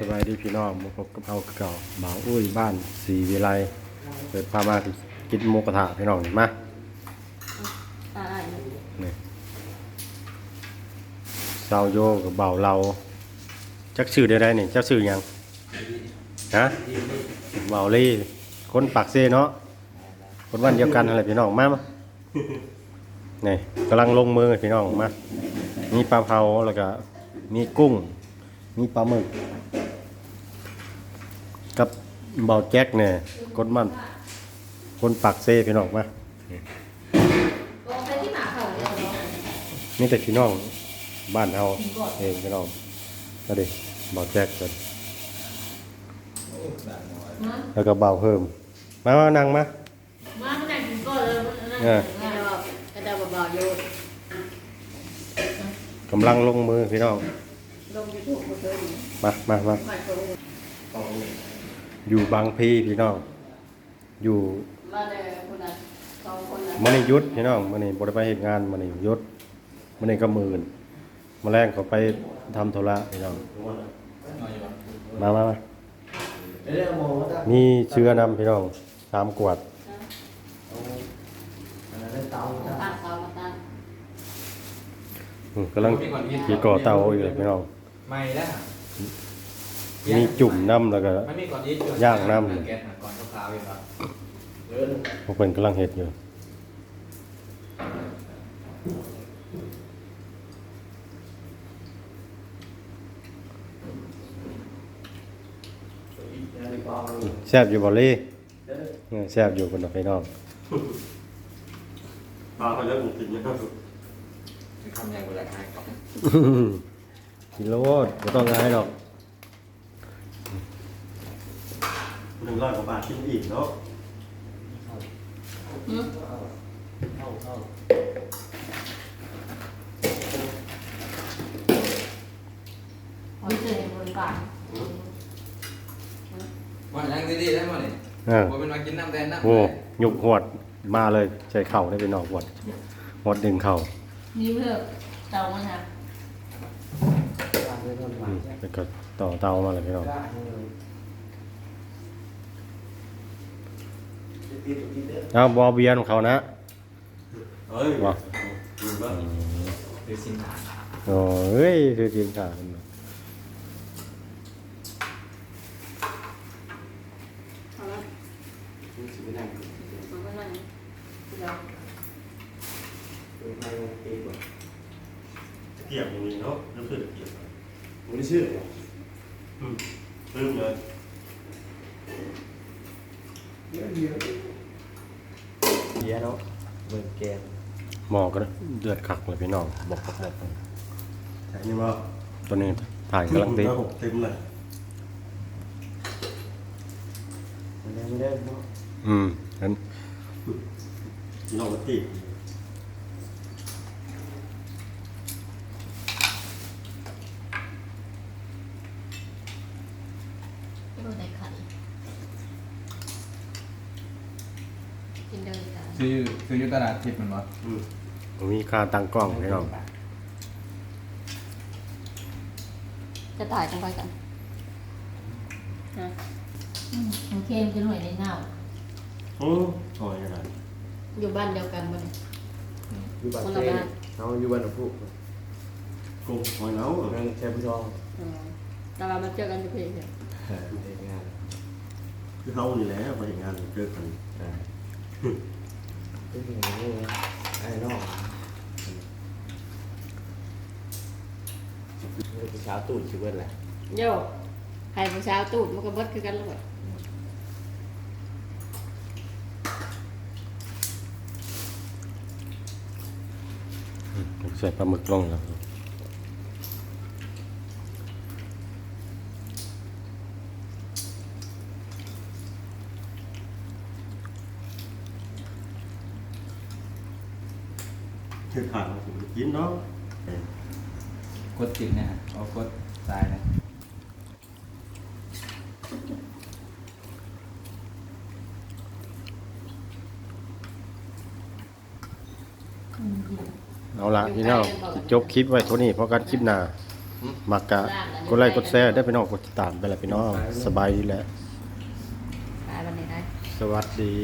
สบายดีพี่น้องมาพบกับเอาเก่าบ่าวอุ้ยบ้านสีวิไลเปิดพามากินหมูกระทะพี่น้องนี่มาอ่านี่ซาวโยกับบ่าวเราจักชื่อได้ไดนี่เจ้าชื่อหยังฮะบ่าวลี่คนปากเซเนาะคนวันเดียวกันอะไรพี่น้องมามานี่กำลังลงมือพี่น้องมามีปลาเผาแล้วก็มีกุ้ง มีปลาหมึก กับเบาแจ็คเนี่ยคนมันคนปากเซ่พี่น้องมาลงไปที่หมาเขาเลยเหรอนี่แต่พี่น้องบ้านเฮาเองพี่น้องก็ดิเบาแจ็คกันมาแล้วก็เบาเพิ่ม มามานั่งมามาข้างในกินก่อนเลยมันนั่งเออกระดาษกระดาษเบาๆโยนกำลังลงมือพี่น้องลงยูทูบหมดเลยมามามามาโชว์ อยู่บางพีพี่น้อง อยู่มาเลยคนละสองคนละมื้อนี้หยุดพี่น้องมื้อนี้บ่ได้ไปเฮ็ดงานมื้อนี้หยุดมื้อนี้ก็มื้ออื่นมื้อแรงเขาไปทำธุระพี่น้อง มามามามีเชื้อนำพี่น้องสามขวด ตั้งเตามาตั้งอืมกำลังขี่ก่อเตาอยู่เลยพี่น้อง ไม่แล้ว มีจุ่มน้ำแล้วก็ มันมีก่อนยี่ย่างน้ำ แกนก่อนขาวๆอยู่ครับพวกเป็นกำลังเห็ดอยู่แซ่บอยู่บ่ลี่เออแซ่บอยู่คนละพี่น้องปลาเขาเลิกกินนะครับมีคำใหญ่กว่าแหลกไม้ก่อน กินโลดไม่ต้องง่ายหรอก หนึ่งร้อยกว่าบาทกินอีกเนาะหืมอ๋อเจอในบริการมันยังดีๆได้มั้งนี่เออผมเป็นมากินน้ำแดงน้ำโอ้ยุกหวดมาเลยใช้เข่าได้เป็นนอกหวดหวดดึงเข่านี่เพื่อเตามันนะอืมแล้วก็ต่อเตามาเลยพี่น้อง เอาบอเบียนของเขานะเฮ้ยว่ะอยู่บ้านคือสินหาโอ้เฮ้ยคือจริงค่ะเอาละเอาละนั่งเดี๋ยวเกียบอย่างนี้เนาะรู้สึกเกียบผมไม่เชื่ออืมลืมเลย เยอะเนาะเบิร์แกนหมอก็เดือดขักเลยพี่น้องบอกบอกบอกแต่นี่ว่าตัวนี้ถ่ายกำลังติดหกเต็มเลยมันยังไม่ได้เอืมนั้นลองมาติด ไม่รู้แต่ขัน กินเดินกันซื้อซื้อยุตลาดทิพย์มันบ่อืมมีค่าตั้งกล้องพี่น้องจะถ่ายกันไปกันนะอืมโอเคมันจะหน่วยในเน่าโอ้ถอยอะไรอยู่บ้านเดียวกันบ่เนี่ยอยู่บ้านคนละเต้บ้านเอาอยู่บ้านหลวงปู่กุ้งหอยเนาะนั่งแช่ผู้ทองอ๋อแต่ว่ามาเจอกันอยู่เพียงเดียวเออเฮ็ดงานคือเขานี่แหละไปเห็นงานเจอกัน อ่าเป็นอย่างนี้นะไอ้นองเมื่อเช้าตื่ชิเบิ้ลแหละโย่ใครผู้สาวตูดมันก็เบิดคือกันแล้วใส่ปลาหมึกลงแล้ว คือขาดของผมกินเนาะกดจิตเนี่ยเอากดตายนะเอาละพี่น้องจบคลิปไว้เท่านี้เพราะการคลิปหน้ามักกะกดไลค์กดแชร์ได้พี่น้องกดติดตามไปละพี่น้องสบายดีแหละ ตายวันไหนได้ สวัสดี